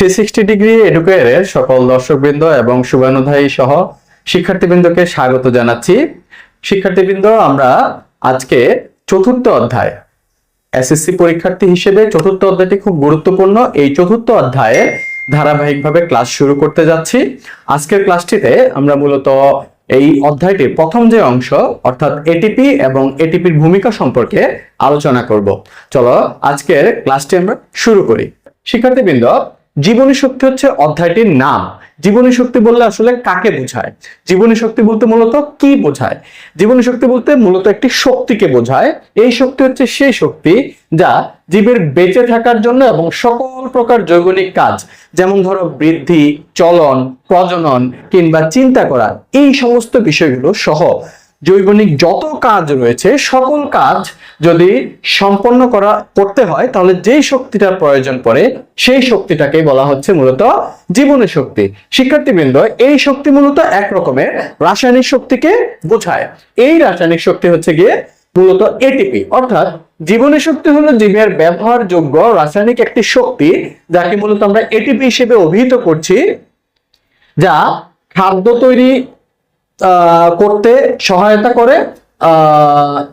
Three sixty degree এডুকেয়ারের সকল দর্শকবৃন্দ এবং শুভানুধায়ী সহ শিক্ষার্থীবৃন্দকে স্বাগত জানাচ্ছি। শিক্ষার্থীবৃন্দ, আমরা আজকে চতুর্থ অধ্যায় এসএসসি পরীক্ষার্থী হিসেবে চতুর্থ অধ্যায়টি খুব গুরুত্বপূর্ণ। এই চতুর্থ অধ্যায়ে ধারাবাহিকভাবে ক্লাস শুরু করতে যাচ্ছি। আজকের ক্লাসটিতে আমরা মূলত এই অধ্যায়টির প্রথম যে অংশ, অর্থাৎ এটিপি এবং এটিপির ভূমিকা সম্পর্কে আলোচনা করব। চলো, আজকের ক্লাসটি আমরা শুরু করি। শিক্ষার্থীবৃন্দ জীবনী শক্তি হচ্ছে অধ্যায়টির নাম। জীবনী শক্তি বললে আসলে কাকে বোঝায়? জীবনী শক্তি বলতে মূলত কি বোঝায়? জীবনী শক্তি বলতে মূলত একটি শক্তিকে বোঝায়। এই শক্তি হচ্ছে সেই শক্তি যা জীবের বেঁচে থাকার জন্য এবং সকল প্রকার জৈবনিক কাজ, যেমন ধরো বৃদ্ধি, চলন, প্রজনন কিংবা চিন্তা করা, এই সমস্ত বিষয়গুলো সহ জৈবনিক যত কাজ রয়েছে, সকল কাজ যদি সম্পন্ন করা, করতে হয়, তাহলে যেই শক্তিটার প্রয়োজন পড়ে, সেই শক্তিটাকে বলা হচ্ছে মূলত জীবনের শক্তি। শিক্ষার্থীবৃন্দ, এই শক্তি মূলত এক রকমের। রাসায়নিক শক্তিকে বোঝায়। এই রাসায়নিক শক্তি হচ্ছে গিয়ে মূলত এটিপি অর্থাৎ জীবনী শক্তি হলো জীবের ব্যবহারযোগ্য রাসায়নিক একটি শক্তি যাকে মূলত আমরা এটিপি হিসেবে অভিহিত করছি, যা খাদ্য তৈরি করতে সহায়তা করে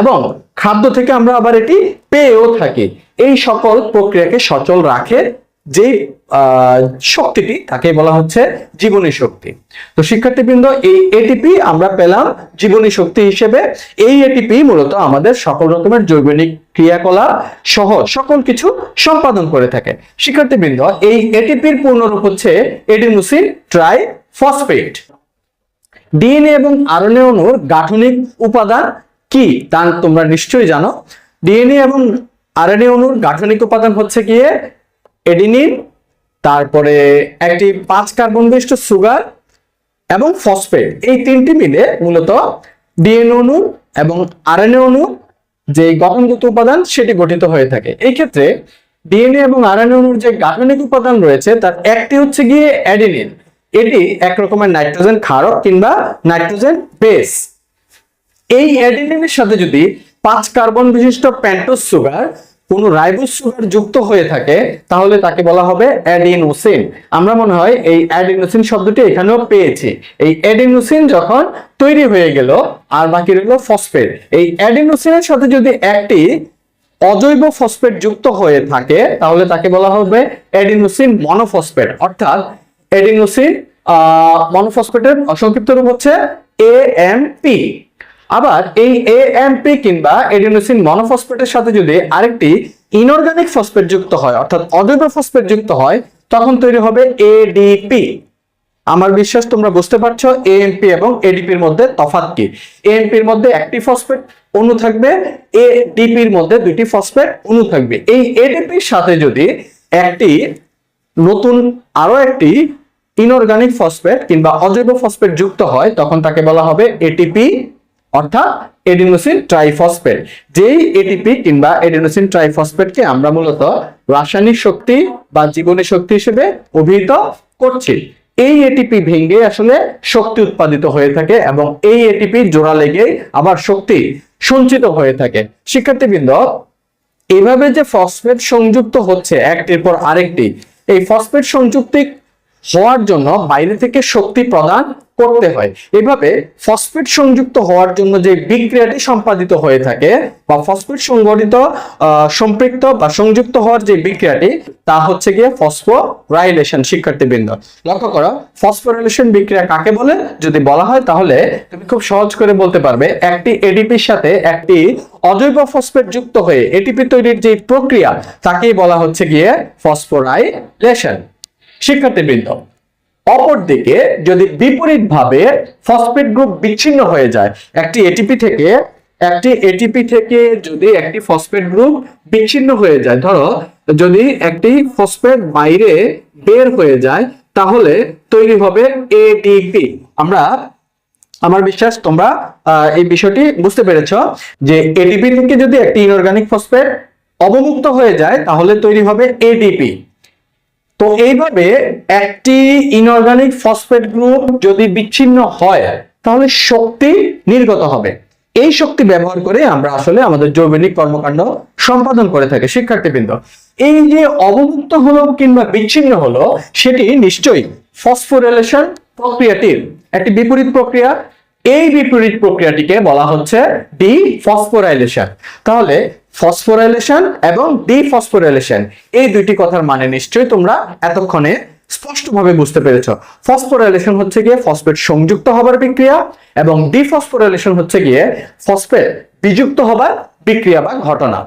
এবং খাদ্য থেকে আমরা আবার এটি পেয়েও থাকি। এই সকল প্রক্রিয়াকে সচল রাখে যে শক্তিটি তাকে বলা হচ্ছে জীবনী শক্তি। তো শিক্ষার্থীবৃন্দ, এই এটিপি আমরা পেলাম জীবনী শক্তি হিসেবে। এই এটিপি মূলত আমাদের সকল রকমের জৈবনিক ক্রিয়াকলাপ সহ সকল কিছু সম্পাদন করে থাকে। শিক্ষার্থীবৃন্দ, এই এটিপির পূর্ণরূপ হচ্ছে এডিনোসিন ট্রাই ফসফেট ডিএনএ এবং আরএনএ অণুর গাঠনিক উপাদান কি? তা তোমরা নিশ্চয়ই জানো। ডিএনএ এবং আরএনএ অণুর গাঠনিক উপাদান হচ্ছে গিয়ে এডিনিন, তারপরে একটি পাঁচ কার্বন বিশিষ্ট সুগার এবং ফসফেট। এই তিনটি মিলে মূলত ডিএনএ অণু এবং আরএনএ অণু যে গঠনগত উপাদান, সেটি গঠিত হয়ে থাকে। এই ক্ষেত্রে ডিএনএ এবং আরএনএ অণুর যে গাঠনিক উপাদান রয়েছে, তার একটি হচ্ছে গিয়ে অ্যাডিনিন এটি এক রকমের নাইট্রোজেন ক্ষারক কিংবা নাইট্রোজেন বেস। এই অ্যাডিনিনের সাথে যদি পাঁচ কার্বন বিশিষ্ট প্যান্টোজ সুগার, কোন রাইবোস সুগার যুক্ত হয়ে থাকে, তাহলে তাকে বলা হবে অ্যাডিনোসিন। আমরা মনে হয় এই অ্যাডিনোসিন শব্দটি এখানেও পেয়েছি। এই অ্যাডিনোসিন যখন তৈরি হয়ে গেল, আর বাকি রইল ফসফেট। এই অ্যাডিনোসিনের সাথে যদি একটি অজৈব ফসফেট যুক্ত হয়ে থাকে, তাহলে তাকে বলা হবে অ্যাডিনোসিন মনোফসফেট। অর্থাৎ এডিনোসিন মনোফসফেটের সংক্ষিপ্ত রূপ হচ্ছে এএমপি আবার এই এএমপি কিংবা এডিনোসিন মনোফসফেটের সাথে যদি আরেকটি ইনঅর্গানিক ফসফেট যুক্ত হয়, অর্থাৎ অজৈব ফসফেট যুক্ত হয়, তখন তৈরি হবে এডিপি আমার বিশ্বাস তোমরা বুঝতে পারছ এএমপি এবং এডিপির মধ্যে তফাৎ কি। এএমপির মধ্যে একটি ফসফেট অণু থাকবে এডিপির মধ্যে দুইটি ফসফেট অণু থাকবে। এই এডিপির সাথে যদি একটি নতুন আরও একটি ইনঅর্গানিক ফসফেট কিংবা অজৈব ফসফেট যুক্ত হয়, তখন তাকে বলা হবে এটিপি অর্থাৎ এডিনোসিন ট্রাইফসফেট যেই এটিপি কিংবা এডিনোসিন ট্রাইফসফেটকে আমরা মূলত রাসায়নিক শক্তি বা জীবনী শক্তি হিসেবে অভিহিত করছি। এই এটিপি ভেঙে আসলে শক্তি উৎপাদিত হয়ে থাকে এবং এই এটিপি জোড়া লেগে আবার শক্তি সঞ্চিত হয়ে থাকে। শিক্ষার্থীবৃন্দ, এভাবে যে ফসফেট সংযুক্ত হচ্ছে, একটির পর আরেকটি, এই ফসফেট সংযুক্তি হওয়ার জন্য বাইরে থেকে শক্তি প্রদান করতে হয়। এভাবে ফসফেট সংযুক্ত হওয়ার জন্য যে বিক্রিয়াটি সম্পাদিত হয়ে থাকে বা ফসফেট সংগঠিত সম্পৃক্ত বা সংযুক্ত হওয়ার যে বিক্রিয়াটি, তা হচ্ছে গিয়ে ফসফোরাইলেশন শিক্ষার্থীবৃন্দ। লক্ষ্য করো ফসফোরাইলেশন বিক্রিয়া কাকে বলে? যদি বলা হয় তাহলে তুমি খুব সহজ করে বলতে পারবে, একটি এডিপির সাথে একটি অজৈব ফসফেট যুক্ত হয়ে এটিপি তৈরির যে প্রক্রিয়া, তাকেই বলা হচ্ছে গিয়ে ফসফোরাইলেশন শিক্ষার্থীবৃন্দ অপরদিকে যদি বিপরীতভাবে ফসফেট গ্রুপ বিচ্ছিন্ন হয়ে যায়, একটি এটিপি থেকে, একটি এটিপি থেকে যদি একটি ফসফেট গ্রুপ বিচ্ছিন্ন হয়ে যায়, ধরো যদি একটি ফসফেট বাইরে বের হয়ে যায়, তাহলে তৈরি হবে এডিপি আমরা, আমার বিশ্বাস তোমরা এই বিষয়টি বুঝতে পেরেছ যে এডিপি থেকে যদি একটি ইনঅর্গানিক ফসফেট অবমুক্ত হয়ে যায়, তাহলে তৈরি হবে এডিপি তো এইভাবে একটি ইনঅর্গানিক ফসফেট গ্রুপ যদি বিচ্ছিন্ন হয়, তাহলে শক্তি নির্গত হবে। এই শক্তি ব্যবহার করে আমরা আসলে আমাদের জৈবনিক কর্মকাণ্ড সম্পাদন করে থাকি শিক্ষার্থীবৃন্দ। এই যে অবমুক্ত হলো কিংবা বিচ্ছিন্ন হলো, সেটি নিশ্চয়ই ফসফোরেলেশন প্রক্রিয়াটির একটি বিপরীত প্রক্রিয়া। এই বিপরীত প্রক্রিয়াটিকে বলা হচ্ছে ডি ফসফোরাইলেশন তাহলে ফসফোরাইলেশন এবং ডিফসফোরাইলেশন। এই দুইটি কথার মানে নিশ্চয়ই তোমরা এতক্ষণে স্পষ্টভাবে বুঝতে পেরেছ। ফসফোরাইলেশন হচ্ছে গিয়ে ফসফেট সংযুক্ত হবার বিক্রিয়া এবং ডিফসফোরাইলেশন হচ্ছে গিয়ে ফসফেট বিযুক্ত হবার বিক্রিয়া বা ঘটনা।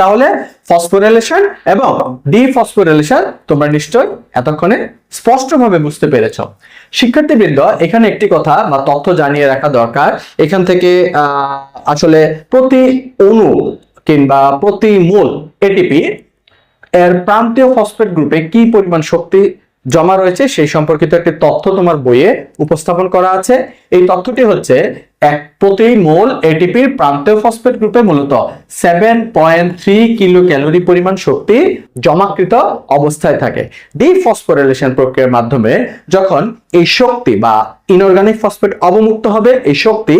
তাহলে ফসফোরেলেশন এবং ডিফসফোরেলেশন তোমরা নিশ্চয় এতক্ষণে স্পষ্টভাবে বুঝতে পেরেছ। শিক্ষার্থীবৃন্দ, এখানে একটি কথা বা তথ্য জানিয়ে রাখা দরকার। এখান থেকে আসলে প্রতি অণু কিংবা প্রতি মূল এটিপি এর প্রান্তীয় ফসফেট গ্রুপে কি পরিমাণ শক্তি জমা রয়েছে, সেই সম্পর্কিত একটি তথ্য তোমার বইয়ে উপস্থাপন করা আছে। এই তথ্যটি হচ্ছে, এক প্রতি মোল এটিপির প্রান্তীয় ফসফেট গ্রুপে মূলত seven point three kilo calorie পরিমাণ শক্তি জমাকৃত অবস্থায় থাকে। ডিফসফোরিলেশন প্রক্রিয়ার মাধ্যমে যখন এই শক্তি বা ইনঅর্গানিক ফসফেট অবমুক্ত হবে, এই শক্তি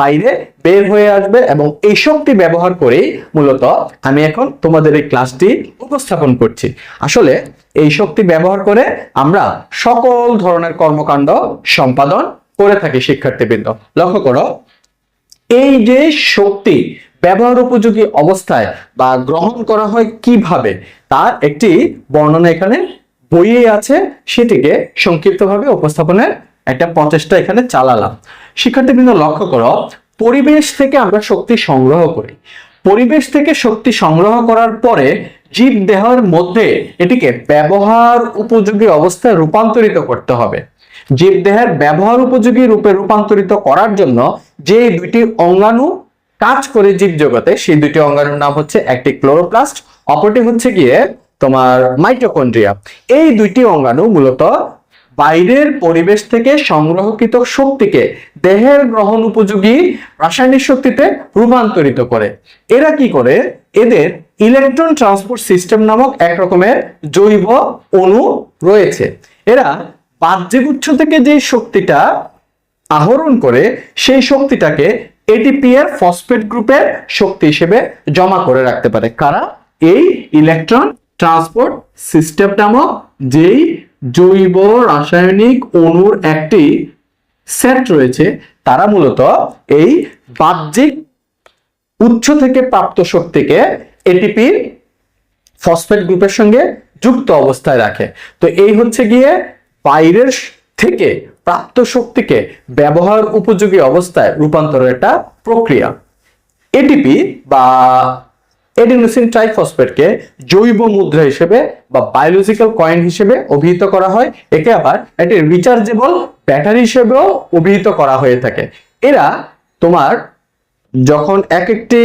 বাইরে বের হয়ে আসবে এবং এই শক্তি ব্যবহার করেই মূলত আমি এখন তোমাদের এই ক্লাসটি উপস্থাপন করছি। আসলে এই শক্তি ব্যবহার করে আমরা সকল ধরনের কর্মকাণ্ড সম্পাদন করে থাকি শিক্ষার্থীবৃন্দ। লক্ষ্য করো, এই যে শক্তি ব্যবহার উপযোগী অবস্থায় বা গ্রহণ করা হয় কীভাবে, তার একটি বর্ণনা এখানে বইয়ে আছে, সেটিকে সংক্ষিপ্তভাবে উপস্থাপনের একটা প্রচেষ্টা এখানে চালালাম। শিক্ষার্থীবৃন্দ, লক্ষ্য করো, পরিবেশ থেকে আমরা শক্তি সংগ্রহ করি। পরিবেশ থেকে শক্তি সংগ্রহ করার পরে জীব দেহের মধ্যে এটিকে ব্যবহার উপযোগী অবস্থায় রূপান্তরিত করতে হবে। জীবদেহের ব্যবহার উপযোগী রূপে রূপান্তরিত করার জন্য যে দুইটি অঙ্গাণু কাজ করে জীবজগতে, সেই দুইটি অঙ্গাণুর নাম হচ্ছে একটি ক্লোরোপ্লাস্ট, অপরটি হচ্ছে গিয়ে তোমার মাইটোকন্ড্রিয়া। এই দুইটি অঙ্গাণু মূলত বাইরের পরিবেশ থেকে সংগ্রহকৃত শক্তিকে দেহের গ্রহণ উপযোগী রাসায়নিক শক্তিতে রূপান্তরিত করে। এরা কি করে? এদের ইলেকট্রন ট্রান্সপোর্ট সিস্টেম নামক এক রকমের জৈব অণু রয়েছে। এরা বাহ্যগুচ্ছ থেকে যে শক্তিটা আহরণ করে, সেই শক্তিটাকে এটিপি এর ফসফেট গ্রুপের শক্তি হিসেবে জমা করে রাখতে পারে। কারা? এই ইলেকট্রন ট্রান্সপোর্ট সিস্টেম নামক যেই জৈব রাসায়নিক অণুর একটি সেট রয়েছে, তারা মূলত এই বাহ্যিক উৎস থেকে প্রাপ্ত শক্তিকে এটিপির ফসফেট গ্রুপের সঙ্গে যুক্ত অবস্থায় রাখে। তো এই হচ্ছে গিয়ে বাইরের থেকে প্রাপ্ত শক্তিকে ব্যবহার উপযোগী অবস্থায় রূপান্তরের একটা প্রক্রিয়া। এটিপি বা এডিনোসিন ট্রাইফসফেটকে জৈব মুদ্রা হিসেবে বা বায়োলজিক্যাল কয়েন হিসেবে অভিহিত করা হয়। একে আবার একটি রিচার্জেবল ব্যাটারি হিসেবেও অভিহিত করা হয়ে থাকে। এরা তোমার যখন এক একটি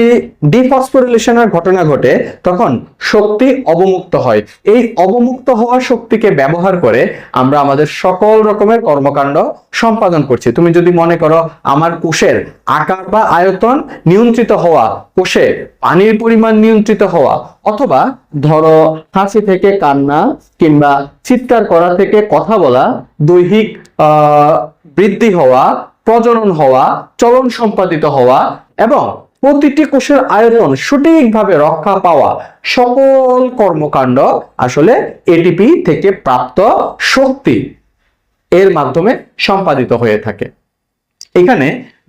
ডিফসফোরিলেশনের ঘটনা ঘটে, তখন শক্তি অবমুক্ত হয়। এই অবমুক্ত হওয়া শক্তিকে ব্যবহার করে আমরা আমাদের সকল রকমের কর্মকাণ্ড সম্পাদন করছি। তুমি যদি মনে করো আমার কোষের আকার বা আয়তন নিয়ন্ত্রিত হওয়া, কোষে পানির পরিমাণ নিয়ন্ত্রিত হওয়া, অথবা ধরো হাসি থেকে কান্না কিংবা চিৎকার করা থেকে কথা বলা, দৈহিক বৃদ্ধি হওয়া, প্রজনন হওয়া, চলন সম্পাদিত হওয়া এবং প্রতিটি কোষের আয়তন সঠিকভাবে রক্ষা পাওয়া সকল কর্মকাণ্ড আসলে এটিপি থেকে প্রাপ্ত শক্তি এর মাধ্যমে সম্পাদিত হয়ে থাকে। এখানে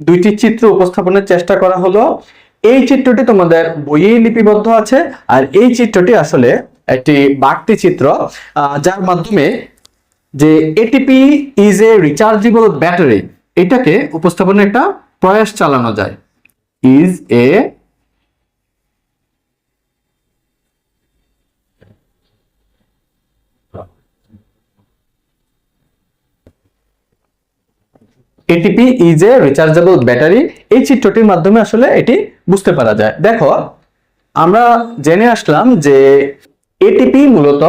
দুইটি চিত্র উপস্থাপনের চেষ্টা করা হলো। এই চিত্রটি তোমাদের বইয়ে লিপিবদ্ধ আছে আর এই চিত্রটি আসলে একটি বাড়তি চিত্র যার মাধ্যমে যে ATP is a rechargeable battery এটাকে উপস্থাপনের একটা প্রয়াস চালানো যায়। Is a ATP is a rechargeable battery এই চিত্রটির মাধ্যমে আসলে এটি বুঝতে পারা যায়। দেখো, আমরা জেনে আসলাম যে এটিপি মূলত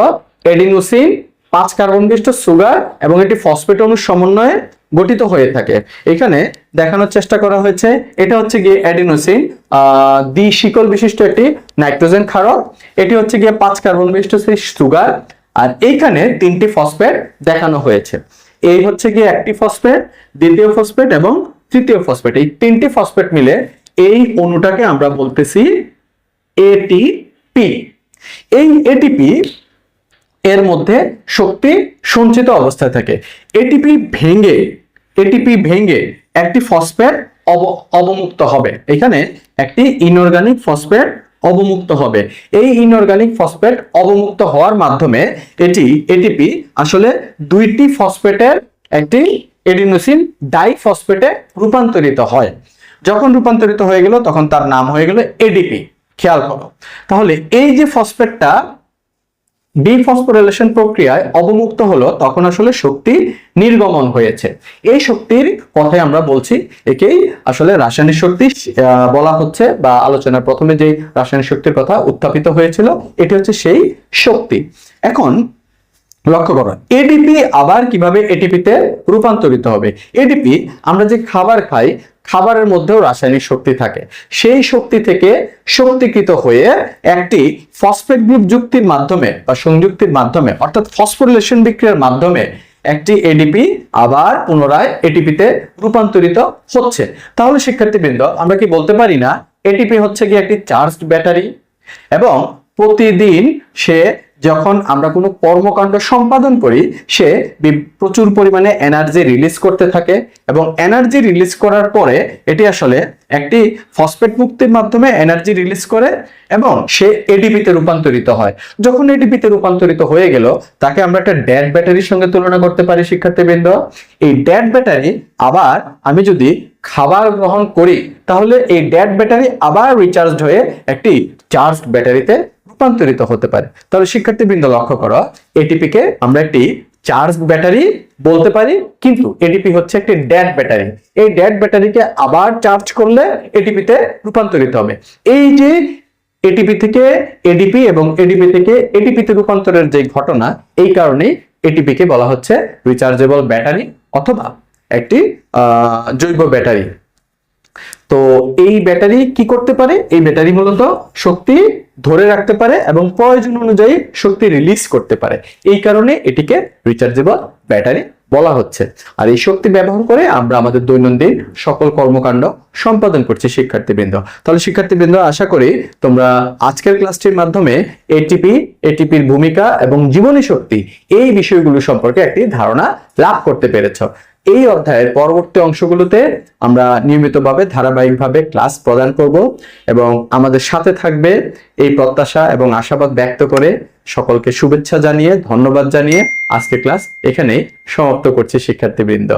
এডিনোসিন পাঁচ কার্বন বিশিষ্ট সুগার এবং এটি ফসফেট অণুর সমন্বয়ে গঠিত হয়ে থাকে। এখানে দেখানোর চেষ্টা করা হয়েছে, এটা হচ্ছে গিয়ে অ্যাডিনোসিন দ্বি শিকল বিশিষ্ট একটি নাইট্রোজেন ক্ষারক। এটি হচ্ছে গিয়ে পাঁচ কার্বন বিশিষ্ট সুগার। আর এইখানে তিনটি ফসফেট দেখানো হয়েছে। এই হচ্ছে গিয়ে একটি ফসফেট, দ্বিতীয় ফসফেট এবং তৃতীয় ফসফেট। এই তিনটি ফসফেট মিলে এই অণুটাকে আমরা বলতেছি এটিপি এই এটিপি এর মধ্যে শক্তি সঞ্চিত অবস্থায় থাকে। এটিপি ভেঙে এটিপি ভেঙে একটি ফসফেট অব- অবমুক্ত হবে। এখানে একটি ইনঅর্গানিক ফসফেট অবমুক্ত হবে। এই ইনঅর্গানিক ফসফেট অবমুক্ত হওয়ার মাধ্যমে এটি এটিপি আসলে দুইটি ফসফেটের একটি এডিনোসিন ডাইফসফেটে রূপান্তরিত হয়। যখন রূপান্তরিত হয়ে গেল, তখন তার নাম হয়ে গেল এডিপি খেয়াল করো। তাহলে এই যে ফসফেটটা ডিফসফোরিলেশন প্রক্রিয়ায় অবমুক্ত হলো তখন আসলে শক্তি নির্গমন হয়েছে। এই শক্তির কথাই আমরা বলছি, একেই আসলে রাসায়নিক শক্তি বলা হচ্ছে বা আলোচনার প্রথমে যে রাসায়নিক শক্তির কথা উত্থাপিত হয়েছিল, এটি হচ্ছে সেই শক্তি। এখন লক্ষ্য করো এডিপি আবার কীভাবে এটিপিতে রূপান্তরিত হবে? এডিপি আমরা যে খাবার খাই খাবারের মধ্যেও রাসায়নিক শক্তি থাকে। সেই শক্তি থেকে শক্তিকৃত হয়ে একটি ফসফেট গ্রুপ যুক্তির মাধ্যমে বা সংযুক্তির মাধ্যমে, অর্থাৎ ফসফোরিলেশন বিক্রিয়ার মাধ্যমে একটি এডিপি আবার পুনরায় এটিপিতে রূপান্তরিত হচ্ছে। তাহলে শিক্ষার্থীবৃন্দ, আমরা কি বলতে পারি না? এটিপি হচ্ছে কি একটি চার্জড ব্যাটারি এবং প্রতিদিন সে যখন আমরা কোনো কর্মকাণ্ড সম্পাদন করি, সে প্রচুর পরিমাণে এনার্জি রিলিজ করতে থাকে এবং এনার্জি রিলিজ করার পরে এটি আসলে একটি ফসফেট মুক্তির মাধ্যমে এনার্জি রিলিজ করে এবং সে এডিপিতে রূপান্তরিত হয়। যখন এডিপিতে রূপান্তরিত হয়ে গেল, তাকে আমরা একটা ড্যাড ব্যাটারির সঙ্গে তুলনা করতে পারি, শিক্ষার্থীবৃন্দ। এই ড্যাড ব্যাটারি আবার আমি যদি খাবার গ্রহণ করি, তাহলে এই ড্যাড ব্যাটারি আবার রিচার্জড হয়ে একটি চার্জড ব্যাটারিতে রূপান্তরিত হতে পারে। তাহলে শিক্ষার্থীবৃন্দ লক্ষ্য করো এটিপি কে আমরা একটি চার্জ ব্যাটারি বলতে পারি, কিন্তু এটিপি হচ্ছে একটি ড্যাড ব্যাটারি এই ড্যাড ব্যাটারিকে আবার চার্জ করলে এটিপিতে রূপান্তরিত হবে। এই যে এটিপি থেকে এডিপি এবং এডিপি থেকে এটিপিতে রূপান্তরের যে ঘটনা, এই কারণেই এটিপি কে বলা হচ্ছে রিচার্জেবল ব্যাটারি অথবা একটি জৈব ব্যাটারি তো এই ব্যাটারি কি করতে পারে? এই ব্যাটারি মূলত শক্তি ধরে রাখতে পারে এবং প্রয়োজন অনুযায়ী শক্তি রিলিজ করতে পারে। এই কারণে এটিকে রিচার্জেবল ব্যাটারি বলা হচ্ছে। আর এই শক্তি ব্যবহার করে আমরা আমাদের দৈনন্দিন সকল কর্মকাণ্ড সম্পাদন করছি শিক্ষার্থীবৃন্দ। তাহলে শিক্ষার্থীবৃন্দ, আশা করি তোমরা আজকের ক্লাসটির মাধ্যমে এটিপি এটিপির ভূমিকা এবং জীবনী শক্তি এই বিষয়গুলো সম্পর্কে একটি ধারণা লাভ করতে পেরেছ। এই অধ্যায়ের পরবর্তী অংশগুলোতে আমরা নিয়মিতভাবে, ধারাবাহিকভাবে ক্লাস প্রদান করব এবং আমাদের সাথে থাকবে এই প্রত্যাশা এবং আশাবাদ ব্যক্ত করে সকলকে শুভেচ্ছা জানিয়ে, ধন্যবাদ জানিয়ে আজকে ক্লাস এখানেই সমাপ্ত করছে, শিক্ষার্থীবৃন্দ।